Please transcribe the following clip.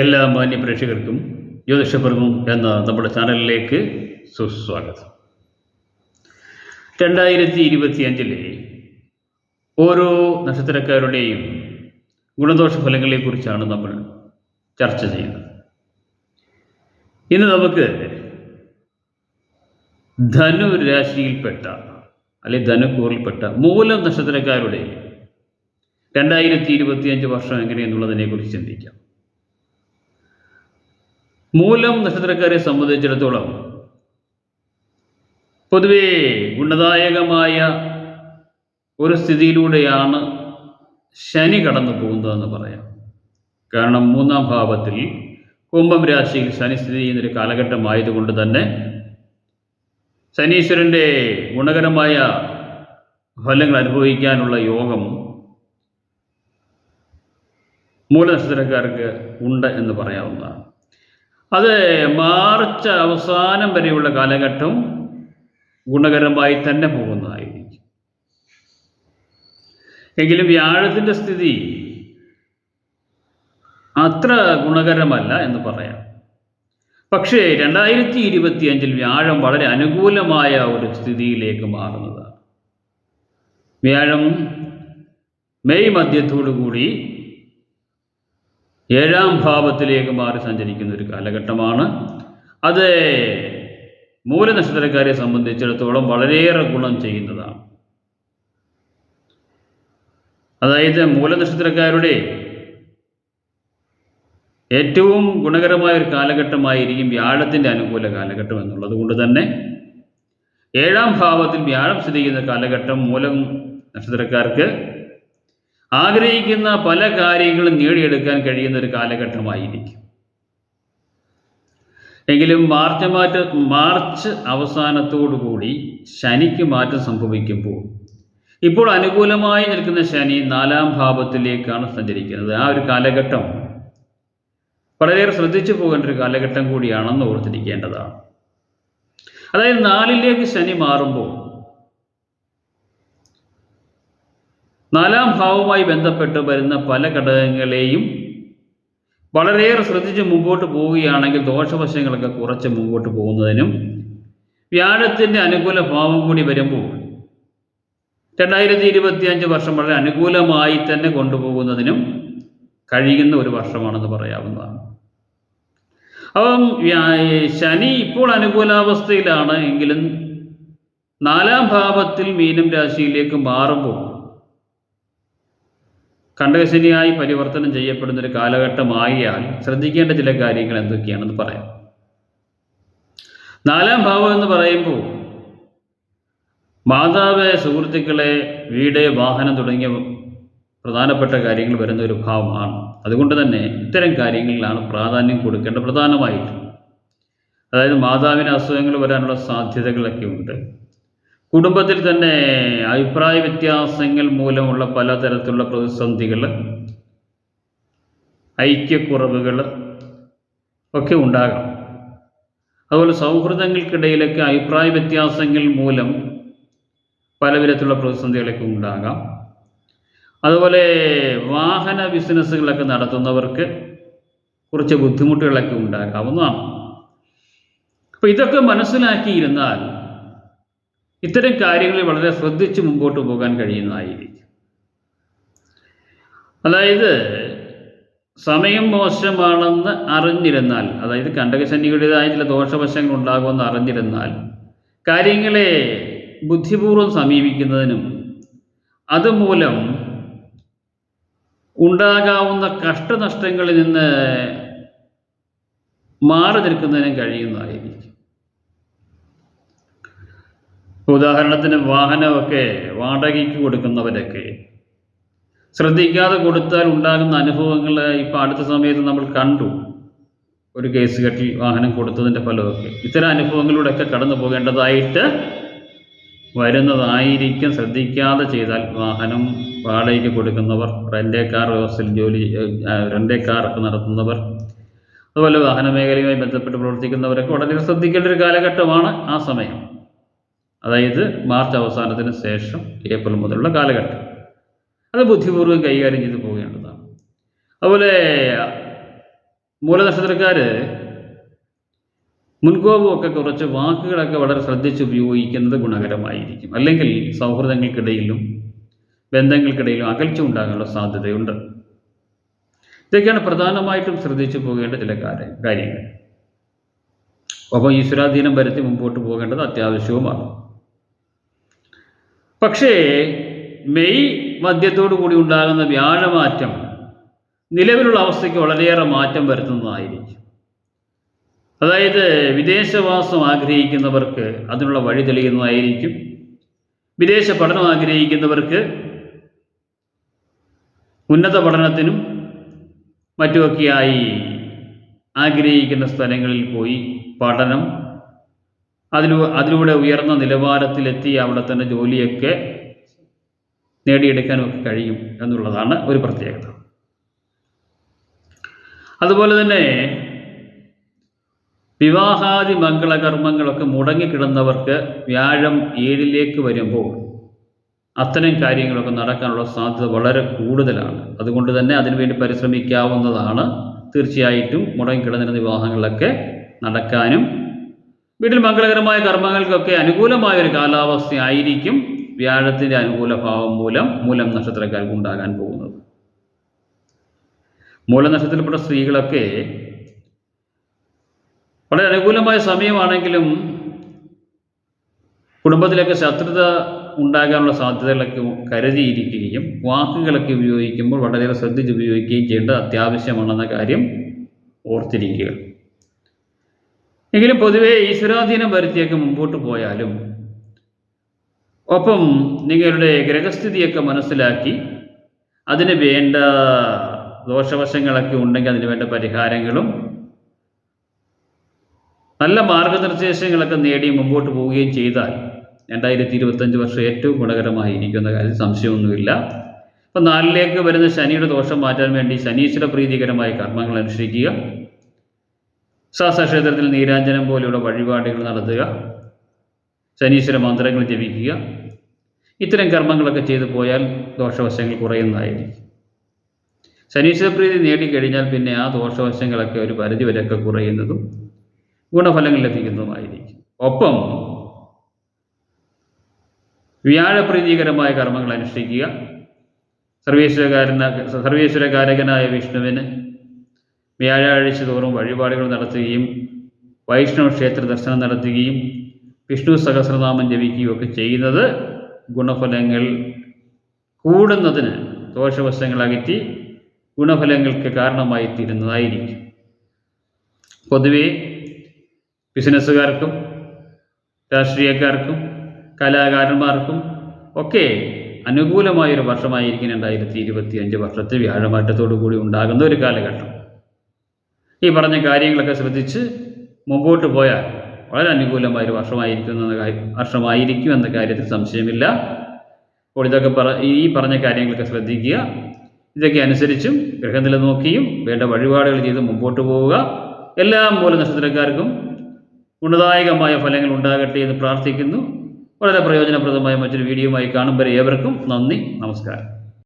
എല്ലാ മാന്യ പ്രേക്ഷകർക്കും ജ്യോതിഷപ്രഭും എന്ന നമ്മുടെ ചാനലിലേക്ക് സുസ്വാഗതം. രണ്ടായിരത്തി ഇരുപത്തി അഞ്ചിലെ ഓരോ നക്ഷത്രക്കാരുടെയും ഗുണദോഷ ഫലങ്ങളെക്കുറിച്ചാണ് നമ്മൾ ചർച്ച ചെയ്യുന്നത്. ഇന്ന് നമുക്ക് ധനു രാശിയിൽപ്പെട്ട അല്ലെങ്കിൽ ധനുക്കൂറിൽപ്പെട്ട മൂലം നക്ഷത്രക്കാരുടെ രണ്ടായിരത്തി ഇരുപത്തിയഞ്ച് വർഷം എങ്ങനെയെന്നുള്ളതിനെക്കുറിച്ച് ചിന്തിക്കാം. മൂലം നക്ഷത്രക്കാരെ സംബന്ധിച്ചിടത്തോളം പൊതുവേ ഗുണദായകമായ ഒരു സ്ഥിതിയിലൂടെയാണ് ശനി കടന്നു പോകുന്നതെന്ന് പറയാം. കാരണം മൂന്നാം ഭാവത്തിൽ കുംഭം രാശിയിൽ ശനി സ്ഥിതി ചെയ്യുന്നൊരു കാലഘട്ടമായതുകൊണ്ട് തന്നെ ശനീശ്വരന്റെ ഗുണകരമായ ഫലങ്ങൾ അനുഭവിക്കാനുള്ള യോഗം മൂലനക്ഷത്രക്കാർക്ക് ഉണ്ട് എന്ന് പറയാവുന്നതാണ്. അത് മാർച്ച് അവസാനം വരെയുള്ള കാലഘട്ടം ഗുണകരമായി തന്നെ പോകുന്നതായിരിക്കും. എങ്കിലും വ്യാഴത്തിന്റെ സ്ഥിതി അത്ര ഗുണകരമല്ല എന്ന് പറയാം. പക്ഷേ രണ്ടായിരത്തി ഇരുപത്തി അഞ്ചിൽ വ്യാഴം വളരെ അനുകൂലമായ ഒരു സ്ഥിതിയിലേക്ക് മാറുന്നതാണ്. വ്യാഴം മെയ് മധ്യത്തോടു കൂടി ഏഴാം ഭാവത്തിലേക്ക് മാറി സഞ്ചരിക്കുന്ന ഒരു കാലഘട്ടമാണ്. അത് മൂലനക്ഷത്രക്കാരെ സംബന്ധിച്ചിടത്തോളം വളരെയേറെ ഗുണം ചെയ്യുന്നതാണ്. അതായത് മൂലനക്ഷത്രക്കാരുടെ ഏറ്റവും ഗുണകരമായ ഒരു കാലഘട്ടമായിരിക്കും വ്യാഴത്തിന്റെ അനുകൂല കാലഘട്ടം എന്നുള്ളത് കൊണ്ട് തന്നെ ഏഴാം ഭാവത്തിൽ വ്യാഴം സ്ഥിതി ചെയ്യുന്ന കാലഘട്ടം മൂലം നക്ഷത്രക്കാർക്ക് ആഗ്രഹിക്കുന്ന പല കാര്യങ്ങളും നേടിയെടുക്കാൻ കഴിയുന്ന ഒരു കാലഘട്ടമായിരിക്കും. എങ്കിലും മാർച്ച് മാറ്റ മാർച്ച് അവസാനത്തോടു കൂടി ശനിക്ക് മാറ്റം സംഭവിക്കുമ്പോൾ ഇപ്പോൾ അനുകൂലമായി നിൽക്കുന്ന ശനി നാലാം ഭാവത്തിലേക്കാണ് സഞ്ചരിക്കുന്നത്. ആ ഒരു കാലഘട്ടം വളരെയേറെ ശ്രദ്ധിച്ചു പോകേണ്ട ഒരു കാലഘട്ടം കൂടിയാണെന്ന് ഓർത്തിരിക്കേണ്ടതാണ്. അതായത് നാലിലേക്ക് ശനി മാറുമ്പോൾ നാലാം ഭാവവുമായി ബന്ധപ്പെട്ട് വരുന്ന പല ഘടകങ്ങളെയും വളരെയേറെ ശ്രദ്ധിച്ച് മുമ്പോട്ട് പോവുകയാണെങ്കിൽ ദോഷവശങ്ങളൊക്കെ കുറച്ച് മുമ്പോട്ട് പോകുന്നതിനും വ്യാഴത്തിന്റെ അനുകൂല ഭാവം കൂടി വരുമ്പോൾ രണ്ടായിരത്തി ഇരുപത്തി അഞ്ച് വർഷം വളരെ അനുകൂലമായി തന്നെ കൊണ്ടുപോകുന്നതിനും കഴിയുന്ന ഒരു വർഷമാണെന്ന് പറയാവുന്നതാണ്. അപ്പം ശനി ഇപ്പോൾ അനുകൂലാവസ്ഥയിലാണ് എങ്കിലും നാലാം ഭാവത്തിൽ മീനം രാശിയിലേക്ക് മാറുമ്പോൾ കണ്ടകശനിയായി പരിവർത്തനം ചെയ്യപ്പെടുന്ന ഒരു കാലഘട്ടമായാൽ ശ്രദ്ധിക്കേണ്ട ചില കാര്യങ്ങൾ എന്തൊക്കെയാണെന്ന് പറയാം. നാലാം ഭാവം എന്ന് പറയുമ്പോൾ മാതാവ് സുഹൃത്തുക്കളെ വീട് വാഹനം തുടങ്ങിയ പ്രധാനപ്പെട്ട കാര്യങ്ങൾ വരുന്ന ഒരു ഭാവമാണ്. അതുകൊണ്ട് തന്നെ ഇത്തരം കാര്യങ്ങളിലാണ് പ്രാധാന്യം കൊടുക്കേണ്ട പ്രധാനമായിട്ട് അതായത് മാതാവിന് അസുഖങ്ങൾ വരാനുള്ള സാധ്യതകളൊക്കെ ഉണ്ട്. കുടുംബത്തിൽ തന്നെ അഭിപ്രായ വ്യത്യാസങ്ങൾ മൂലമുള്ള പലതരത്തിലുള്ള പ്രതിസന്ധികൾ ഐക്യക്കുറവുകൾ ഒക്കെ ഉണ്ടാകാം. അതുപോലെ സൗഹൃദങ്ങൾക്കിടയിലൊക്കെ അഭിപ്രായ വ്യത്യാസങ്ങൾ മൂലം പലവിധത്തിലുള്ള പ്രതിസന്ധികളൊക്കെ ഉണ്ടാകാം. അതുപോലെ വാഹന ബിസിനസ്സുകളൊക്കെ നടത്തുന്നവർക്ക് കുറച്ച് ബുദ്ധിമുട്ടുകളൊക്കെ ഉണ്ടാകാവുന്നതാണ്. അപ്പോൾ ഇതൊക്കെ മനസ്സിലാക്കിയിരുന്നാൽ ഇത്തരം കാര്യങ്ങളിൽ വളരെ ശ്രദ്ധിച്ച് മുമ്പോട്ട് പോകാൻ കഴിയുന്നതായിരിക്കും. അതായത് സമയം മോശമാണെന്ന് അറിഞ്ഞിരുന്നാൽ അതായത് കണ്ടകശനിയുടേതായ ചില ദോഷവശങ്ങൾ ഉണ്ടാകുമെന്ന് അറിഞ്ഞിരുന്നാൽ കാര്യങ്ങളെ ബുദ്ധിപൂർവം സമീപിക്കുന്നതിനും അതുമൂലം ഉണ്ടാകാവുന്ന കഷ്ടനഷ്ടങ്ങളിൽ നിന്ന് മാറി നിൽക്കുന്നതിനും കഴിയുന്നതായിരിക്കും. ഉദാഹരണത്തിന് വാഹനമൊക്കെ വാടകയ്ക്ക് കൊടുക്കുന്നവരൊക്കെ. ശ്രദ്ധിക്കാതെ കൊടുത്താൽ ഉണ്ടാകുന്ന അനുഭവങ്ങൾ ഇപ്പം അടുത്ത സമയത്ത് നമ്മൾ കണ്ടു. ഒരു കേസ് കെട്ടിൽ വാഹനം കൊടുത്തതിന്റെ ഫലമൊക്കെ. ഇത്തരം അനുഭവങ്ങളിലൂടെയൊക്കെ കടന്നു പോകേണ്ടതായിട്ട് വരുന്നതായിരിക്കും. ശ്രദ്ധിക്കാതെ ചെയ്താൽ വാഹനം വാടകയ്ക്ക് കൊടുക്കുന്നവർ റെന്റേ കാർ വ്യവസ്ഥയിൽ ജോലി റെന്റേ കാർ ഒക്കെ നടത്തുന്നവർ അതുപോലെ വാഹന മേഖലയുമായി ബന്ധപ്പെട്ട് പ്രവർത്തിക്കുന്നവരൊക്കെ വളരെ ശ്രദ്ധിക്കേണ്ട ഒരു കാലഘട്ടമാണ് ആ സമയം. അതായത് മാർച്ച് അവസാനത്തിന് ശേഷം ഏപ്രിൽ മുതലുള്ള കാലഘട്ടം. അത് ബുദ്ധിപൂർവം കൈകാര്യം ചെയ്ത് പോകേണ്ടതാണ് അതുപോലെ മൂലനക്ഷത്രക്കാർ മുൻകോപമൊക്കെ കുറച്ച് വാക്കുകളൊക്കെ വളരെ ശ്രദ്ധിച്ച് ഉപയോഗിക്കുന്നത് ഗുണകരമായിരിക്കും. അല്ലെങ്കിൽ സൗഹൃദങ്ങൾക്കിടയിലും ബന്ധങ്ങൾക്കിടയിലും അകൽച്ച ഉണ്ടാകാനുള്ള സാധ്യതയുണ്ട്. ഇതൊക്കെയാണ് പ്രധാനമായിട്ടും ശ്രദ്ധിച്ചു പോകേണ്ട ചില കാര്യങ്ങൾ. ഒപ്പം ഈശ്വരാധീനം വരുത്തി മുമ്പോട്ട് പോകേണ്ടത് അത്യാവശ്യവുമാണ്. പക്ഷേ മെയ് മധ്യത്തോടു കൂടി ഉണ്ടാകുന്ന വ്യാഴമാറ്റം നിലവിലുള്ള അവസ്ഥയ്ക്ക് വളരെയേറെ മാറ്റം വരുത്തുന്നതായിരിക്കും. അതായത് വിദേശവാസം ആഗ്രഹിക്കുന്നവർക്ക് അതിനുള്ള വഴി തെളിയുന്നതായിരിക്കും. വിദേശ പഠനം ആഗ്രഹിക്കുന്നവർക്ക് ഉന്നത പഠനത്തിനും മറ്റുമൊക്കെയായി ആഗ്രഹിക്കുന്ന സ്ഥലങ്ങളിൽ പോയി പഠനം അതിലൂ അതിലൂടെ ഉയർന്ന നിലവാരത്തിലെത്തി അവിടെ തന്നെ ജോലിയൊക്കെ നേടിയെടുക്കാനും കഴിയും എന്നുള്ളതാണ് ഒരു പ്രത്യേകത. അതുപോലെ തന്നെ വിവാഹാദി മംഗളകർമ്മങ്ങളൊക്കെ മുടങ്ങിക്കിടന്നവർക്ക് വ്യാഴം ഏഴിലേക്ക് വരുമ്പോൾ അത്തരം കാര്യങ്ങളൊക്കെ നടക്കാനുള്ള സാധ്യത വളരെ കൂടുതലാണ്. അതുകൊണ്ട് തന്നെ അതിനുവേണ്ടി പരിശ്രമിക്കാവുന്നതാണ് തീർച്ചയായിട്ടും മുടങ്ങിക്കിടന്നിരുന്ന വിവാഹങ്ങളൊക്കെ നടക്കാനും വീട്ടിൽ മംഗളകരമായ കർമ്മങ്ങൾക്കൊക്കെ അനുകൂലമായ ഒരു കാലാവസ്ഥയായിരിക്കും വ്യാഴത്തിന്റെ അനുകൂല ഭാവം മൂലം മൂലം നക്ഷത്രക്കാർക്ക് ഉണ്ടാകാൻ പോകുന്നത്. മൂലനക്ഷത്രത്തിൽപ്പെട്ട സ്ത്രീകളൊക്കെ വളരെ അനുകൂലമായ സമയമാണെങ്കിലും കുടുംബത്തിലൊക്കെ ശത്രുത ഉണ്ടാകാനുള്ള സാധ്യതകളൊക്കെ കരുതിയിരിക്കുകയും വാക്കുകളൊക്കെ ഉപയോഗിക്കുമ്പോൾ വളരെയേറെ ശ്രദ്ധിച്ച് ഉപയോഗിക്കുകയും ചെയ്യേണ്ടത് അത്യാവശ്യമാണെന്ന കാര്യം ഓർത്തിരിക്കുക. എങ്കിലും പൊതുവെ ഈശ്വരാധീനം വരുത്തിയൊക്കെ മുമ്പോട്ട് പോയാലും ഒപ്പം നിങ്ങളുടെ ഗ്രഹസ്ഥിതിയൊക്കെ മനസ്സിലാക്കി അതിന് വേണ്ട ദോഷവശങ്ങളൊക്കെ ഉണ്ടെങ്കിൽ അതിന് വേണ്ട പരിഹാരങ്ങളും നല്ല മാർഗനിർദ്ദേശങ്ങളൊക്കെ നേടി മുമ്പോട്ട് പോവുകയും ചെയ്താൽ രണ്ടായിരത്തി ഇരുപത്തഞ്ച് വർഷം ഏറ്റവും ഗുണകരമായി ഇരിക്കുന്ന കാര്യം സംശയമൊന്നുമില്ല. അപ്പം നാലിലേക്ക് വരുന്ന ശനിയുടെ ദോഷം മാറ്റാൻ വേണ്ടി ശനീശ്വര പ്രീതികരമായ കർമ്മങ്ങൾ അനുഷ്ഠിക്കുക. ശാസ്ത്രക്ഷേത്രത്തിൽ നീരാഞ്ജനം പോലെയുള്ള വഴിപാടുകൾ നടത്തുക. ശനീശ്വര മന്ത്രങ്ങൾ ജപിക്കുക. ഇത്തരം കർമ്മങ്ങളൊക്കെ ചെയ്തു പോയാൽ ദോഷവശങ്ങൾ കുറയുന്നതായിരിക്കും. ശനീശ്വരപ്രീതി നേടിക്കഴിഞ്ഞാൽ പിന്നെ ആ ദോഷവശങ്ങളൊക്കെ ഒരു പരിധി വരെയൊക്കെ കുറയുന്നതും ഗുണഫലങ്ങൾ ലഭിക്കുന്നതുമായിരിക്കും. ഒപ്പം വ്യാഴപ്രീതികരമായ കർമ്മങ്ങൾ അനുഷ്ഠിക്കുക. സർവേശ്വരകാരന സർവേശ്വരകാരകനായ വിഷ്ണുവിന് വ്യാഴാഴ്ച തോറും വഴിപാടുകൾ നടത്തുകയും വൈഷ്ണവ ക്ഷേത്ര ദർശനം നടത്തുകയും വിഷ്ണു സഹസ്രനാമം ജപിക്കുകയും ഒക്കെ ചെയ്യുന്നത് ഗുണഫലങ്ങൾ കൂടുന്നതിന് ദോഷവശങ്ങൾ അകറ്റി ഗുണഫലങ്ങൾക്ക് കാരണമായി തീരുന്നതായിരിക്കും. പൊതുവേ ബിസിനസ്സുകാർക്കും രാഷ്ട്രീയക്കാർക്കും കലാകാരന്മാർക്കും ഒക്കെ അനുകൂലമായൊരു വർഷമായിരിക്കും രണ്ടായിരത്തി ഇരുപത്തി അഞ്ച് വർഷത്തെ വ്യാഴമാറ്റത്തോടു കൂടി ഉണ്ടാകുന്ന ഒരു കാലഘട്ടം. ഈ പറഞ്ഞ കാര്യങ്ങളൊക്കെ ശ്രദ്ധിച്ച് മുമ്പോട്ട് പോയാൽ വളരെ അനുകൂലമായൊരു വർഷമായിരിക്കും എന്ന കാര്യം വർഷമായിരിക്കും എന്ന കാര്യത്തിൽ സംശയമില്ല. അപ്പോൾ ഇതൊക്കെ പറ ഈ പറഞ്ഞ കാര്യങ്ങളൊക്കെ ശ്രദ്ധിക്കുക. ഇതൊക്കെ അനുസരിച്ചും ഗ്രഹനില നോക്കിയും വേണ്ട വഴിപാടുകൾ ചെയ്ത് മുമ്പോട്ട് പോവുക. എല്ലാ മൂല നക്ഷത്രക്കാർക്കും ഗുണദായകമായ ഫലങ്ങൾ ഉണ്ടാകട്ടെ എന്ന് പ്രാർത്ഥിക്കുന്നു. വളരെ പ്രയോജനപ്രദമായ മറ്റൊരു വീഡിയോയുമായി കാണും വരെ ഏവർക്കും നന്ദി നമസ്കാരം.